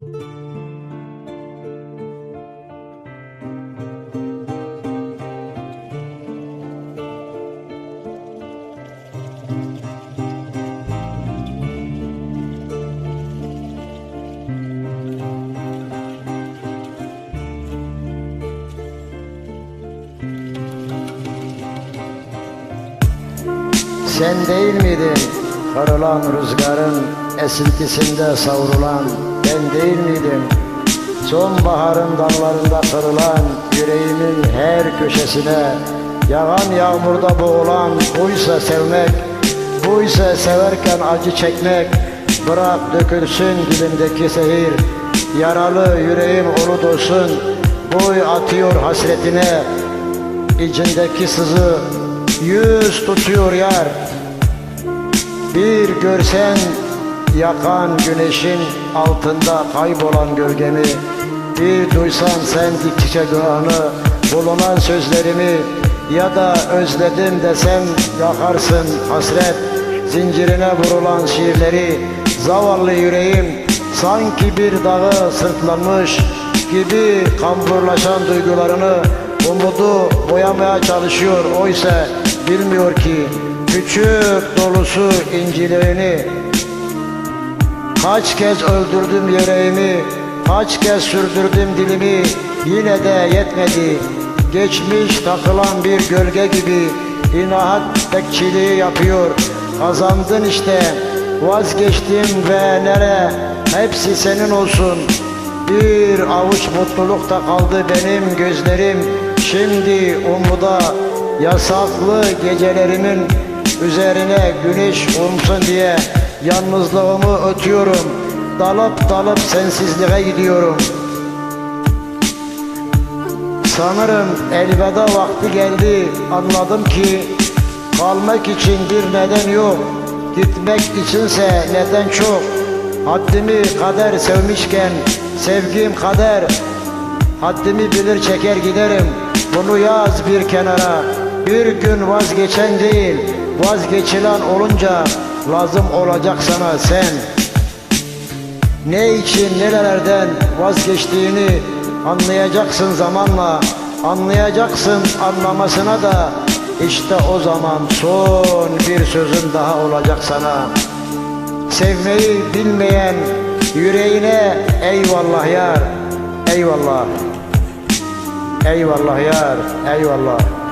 Sen değil miydin kırılan rüzgarın esintisinde savrulan ben değil miydim? Sonbaharın dallarında kırılan yüreğimin her köşesine yağan yağmurda boğulan buysa sevmek, buysa severken acı çekmek bırak dökülsün dilimdeki zehir yaralı yüreğim ulu olsun boy atıyor hasretine içindeki sızı yüz tutuyor yar bir görsen yakan güneşin altında kaybolan gölgemi Bir duysan sen dikçe günahını bulunan sözlerimi Ya da özledim desem yakarsın hasret. Zincirine vurulan şiirleri Zavallı yüreğim sanki bir dağı sırtlanmış Gibi kamburlaşan duygularını Umudu boyamaya çalışıyor. Oysa bilmiyor ki Küçük dolusu incilerini. Kaç kez öldürdüm yüreğimi Kaç kez sürdürdüm dilimi Yine de yetmedi. Geçmiş takılan bir gölge gibi İnahat bekçiliği yapıyor. Kazandın işte Vazgeçtim ve nere? Hepsi senin olsun. Bir avuç mutluluk da kaldı benim gözlerim. Şimdi umuda Yasaklı gecelerimin Üzerine güneş vursun diye Yalnızlığımı ötüyorum. Dalıp dalıp sensizliğe gidiyorum. Sanırım elveda vakti geldi. Anladım ki Kalmak için bir neden yok. Gitmek içinse neden çok? Haddimi kader sevmişken Sevgim kader. Haddimi bilir çeker giderim. Bunu yaz bir kenara Bir gün vazgeçen değil Vazgeçilen olunca Lazım olacak sana sen. Ne için nerelerden vazgeçtiğini Anlayacaksın zamanla Anlayacaksın anlamasına da işte o zaman son bir sözüm daha olacak sana. Sevmeyi bilmeyen yüreğine eyvallah yar Eyvallah. Eyvallah yar eyvallah